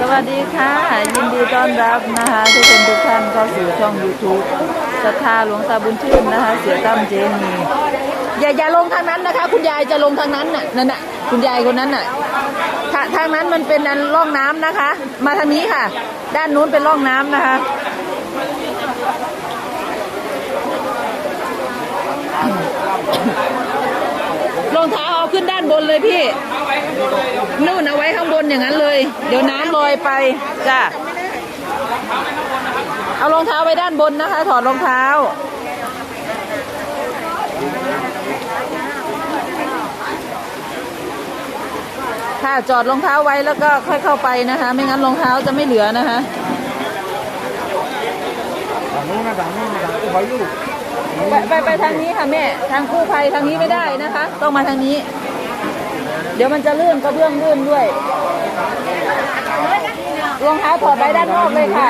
สวัสดีค่ะ ยินดีต้อนรับนะคะทุกคนทุกท่านเข้าสู่ช่อง YouTube ศรัทธาหลวงตาบุญชื่นนะคะ เสียตั้มเจนีอย่าอย่าลงทางนั้นนะคะ คุณยายจะลงทางนั้นน่ะนั่นน่ะคุณยายคนนั้นน่ะทาทางนั้นมันเป็นอันร่องน้ำนะคะ มาทางนี้ค่ะ ด้านนู้นเป็นร่องน้ำนะคะ รองเท้าเอาขึ้นด้านบนเลยพี่นู่นเอาไว้ข้างบนอย่างนั้นเลย เดี๋ยวน้ำลอยไปจ้ะเอารองเท้าไว้ด้านบนนะคะ ถอดรองเท้า ค่ะจอดรองเท้าไว้แล้วก็ค่อยเข้าไปนะคะ ไม่งั้นรองเท้าจะไม่เหลือนะคะ ไปไปไปทางนี้ค่ะแม่ ทางกู้ภัยทางนี้ไม่ได้นะคะ ต้องมาทางนี้ เดี๋ยวมันจะลื่นกระเบื้องลื่นด้วย รองเท้าถอดไว้ด้านนอกเลยค่ะ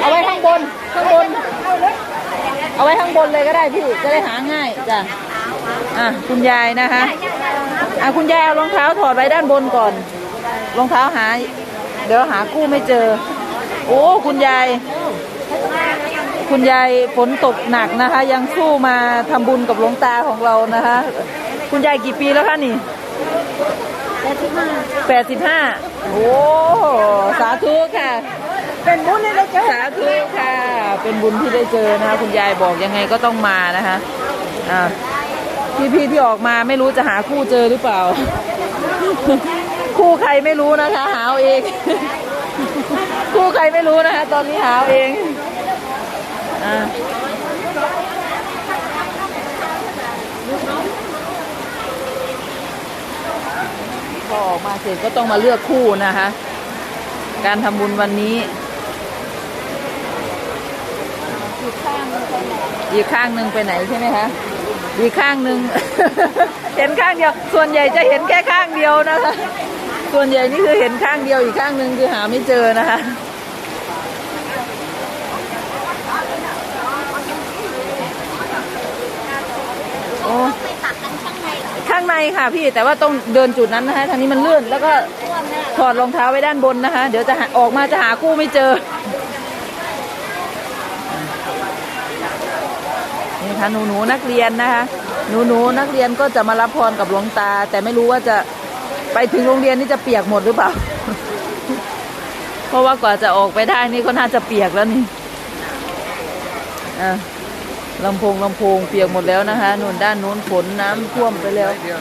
เอาไว้ข้างบน ข้างบน เอาไว้ข้างบนเลยก็ได้พี่ จะได้หาง่ายจ้ะ อะคุณยายนะคะ อะคุณยายเอารองเท้าถอดไว้ด้านบนก่อน รองเท้าหา เดี๋ยวหากู้ไม่เจอ โอ้คุณยาย คุณยายฝนตกหนักนะคะ ยังสู้มาทำบุญกับหลวงตาของเรานะคะ คุณยายกี่ปีแล้วคะนี่แปดสิบห้าโอ้สาธุค่ะ เป็นบุญที่ได้เจอสาธุค่ะ เป็นบุญที่ได้เจอนะคะ คุณยายบอกยังไงก็ต้องมานะคะอ่าพี่พี่ที่ออกมาไม่รู้จะหาคู่เจอหรือเปล่า คู่ใครไม่รู้นะคะ หาเอาเองคู่ใครไม่รู้นะคะ ตอนนี้หาเอาเอง อ่าพอออกมาเสร็จก็ต้องมาเลือกคู่นะคะ การทำบุญวันนี้ อีกข้างหนึ่งไปไหนใช่ไหมคะอีกข้างหนึ่ง เห็นข้างเดียว ส่วนใหญ่จะเห็นแค่ข้างเดียวนะคะ ส่วนใหญ่นี่คือเห็นข้างเดียวอีกข้างหนึ่งคือหาไม่เจอนะคะ โอ้ข้างในค่ะพี่แต่ว่าต้องเดินจุดนั้นนะคะทางนี้มันเลื่อนแล้วก็ถอดรองเท้าไว้ด้านบนนะคะ เดี๋ยวจะหาออกมาจะหาคู่ไม่เจอ นี่ค่ะหนูหนูๆนักเรียนนะคะ หนูหนูๆนักเรียนก็จะมารับพรกับหลวงตา แต่ไม่รู้ว่าจะไปถึงโรงเรียนนี่จะเปียกหมดหรือเปล่า เพราะว่ากว่าจะออกไปได้นี่ก็น่าจะเปียกแล้วนี่อะ ลำโพงลำโพงเปียกหมดแล้วนะคะนู่นด้านนู้นฝนน้ำท่วมไปแล้ว นี่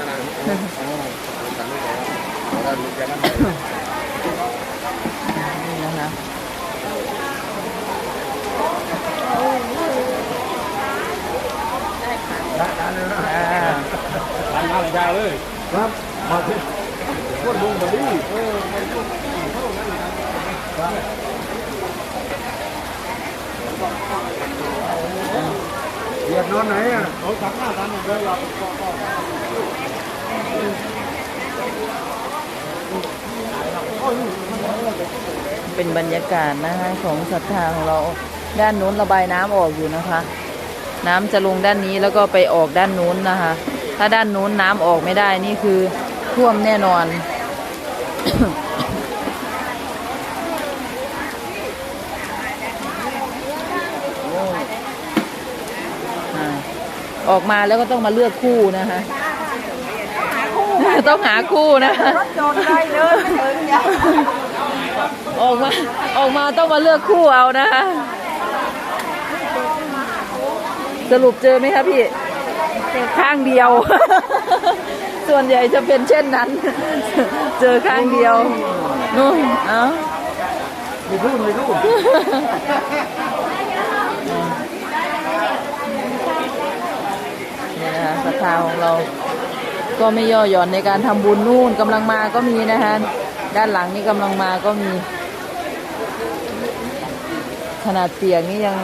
นะคะร้านเลยนะอ่าร้านมาเลยได้เลยครับมาที่พวกลุงมาดิเออเหยียบนอนไหนอะเขาตักหน้าตันเลยเราเป็นบรรยากาศนะคะของศรัทธาของเราด้านนู้นระบายน้ำออกอยู่นะคะ น้ำจะลงด้านนี้แล้วก็ไปออกด้านนู้นนะคะ ถ้าด้านนู้นน้ำออกไม่ได้นี่คือท่วมแน่นอน ออกมาแล้วก็ต้องมาเลือกคู่นะคะ ต้องหาคู่นะคะโดนได้เลยไม่ถึงอย่าออกมาออกมาต้องมาเลือกคู่เอานะคะ สรุปเจอไหมคะพี่ข้างเดียว ส่วนใหญ่จะเป็นเช่นนั้น เจอข้างเดียวนู่นเอ้าไม่รู้ไม่รู้นี่ นะคะศรัทาของเรา ก็ไม่ย่อหย่อนในการทำบุญนู่นกำลังมาก็มีนะคะด้านหลังนี่กำลังมาก็มี ขนาดเปียกนี่ยัง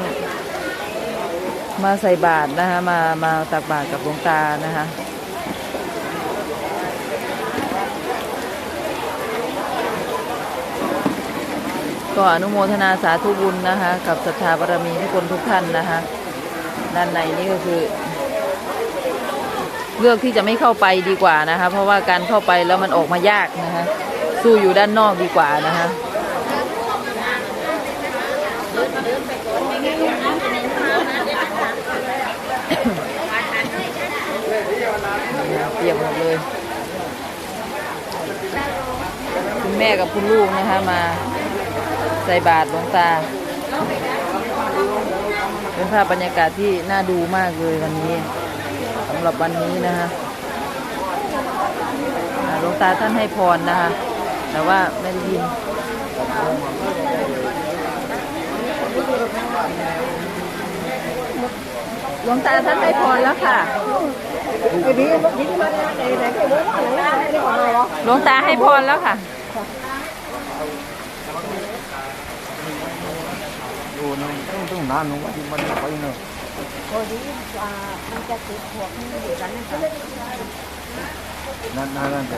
มาใส่บาตรนะคะมามาตักบาตรกับหลวงตานะคะก็อนุโมทนาสาธุบุญนะคะ กับศรัทธาบารมีทุกคนทุกท่านนะคะ ด้านในนี่ก็คือ เลือกที่จะไม่เข้าไปดีกว่านะคะ เพราะว่าการเข้าไปแล้วมันออกมายากนะคะ สู้อยู่ด้านนอกดีกว่านะคะเปียกหมดเลยคุณแม่กับคุณลูกนะคะมาใส่บาตรหลวงตา เป็นภาพบรรยากาศที่น่าดูมากเลยวันนี้ำหรับวันนี้นะคะหลวงตาท่านให้พรนะคะแต่ว่าไม่ได้ยินหลวงตาท่านให้พรแล้วค่ะหลวงตาให้พรแล้วค่ะดูนะต้องต้องนานนึงว่าที่มันไปเนอะ พอดีอ่ามันจะติดพวกนี้อยู่กันนะคะนั่นนั่นนั่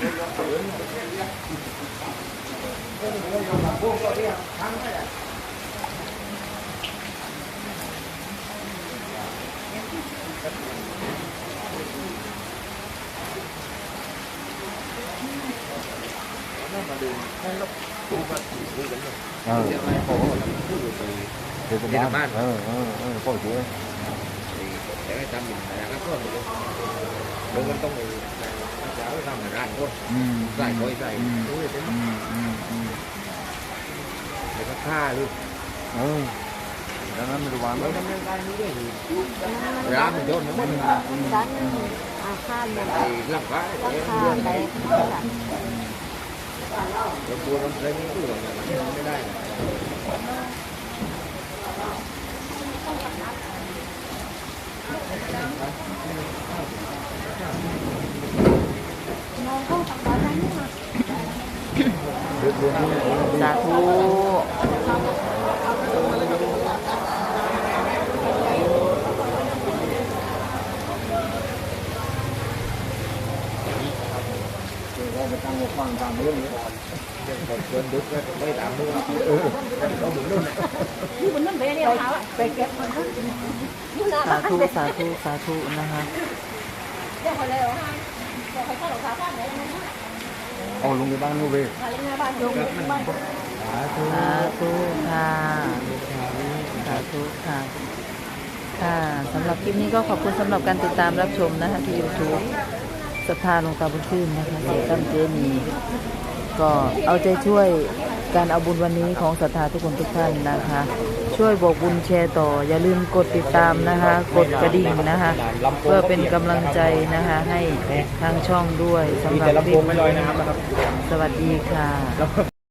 ลังห้องห้องนู้นไม่คือนะคะหรือแต่ นี้เหลือข้างนอกไม่คือในการขอความรู้มันจะทางนี้ต้องเล่นเพ ราะว่าที่ผมไม่ต้องซื้อเดินเดินซื้อกระบ้านแต่วันนั้นเด็กมาได้เรียนดีเป็นจะชวนกันตามตามคือว่าหลังวันนี้ค่ะเออเออนั่นเดี๋ยวจะบ้านเออเออเออพ่อช่วย để người ta mình là các con luôn đúng không ต้องมีเช้าทำงานก็อืมใส่คอยใส่อืมรู้เลยเออเขาดังนั้นไม่รู้ว่าเรามันดำเนินการนี้ด้วยร้านมันโดนมันด้านอาคารเนี่ยไอ้ลำฟ้าราคาแพงค่ะเราตัวเราเล่นนี่ตัวเราไม่ได้สาธุเดินดึกไม่ตามมือเราบุญนู่นที่มันนั่นไปเนี่ยเขาไปเก็บมันนั่นนี่นะสาธุสาธุสาธุนะคะเดี๋ยวเขาเลยว่าเขาเขาเข้าหลงคาบ้านไหน เอาลงไปบ้านนู่นเลยอะไรเงี้ยบ้านยงบ้านสาธุค่ะสาธุค่ะค่ะสำหรับคลิปนี้ก็ขอบคุณสำหรับการติดตามรับชมนะคะที่ YouTube สภาลงตาบุญขึ้นนะคะเสียตั้มเจนีก็เอาใจช่วยการเอาบุญวันนี้ของศรัทธาทุกคนทุกท่านนะคะ ช่วยบอกบุญแชร์ต่อ อย่าลืมกดติดตามนะคะ กดกระดิ่งนะคะ เพื่อเป็นกำลังใจนะคะ ให้ทางช่องด้วยสำหรับคลิปนี้สวัสดีค่ะ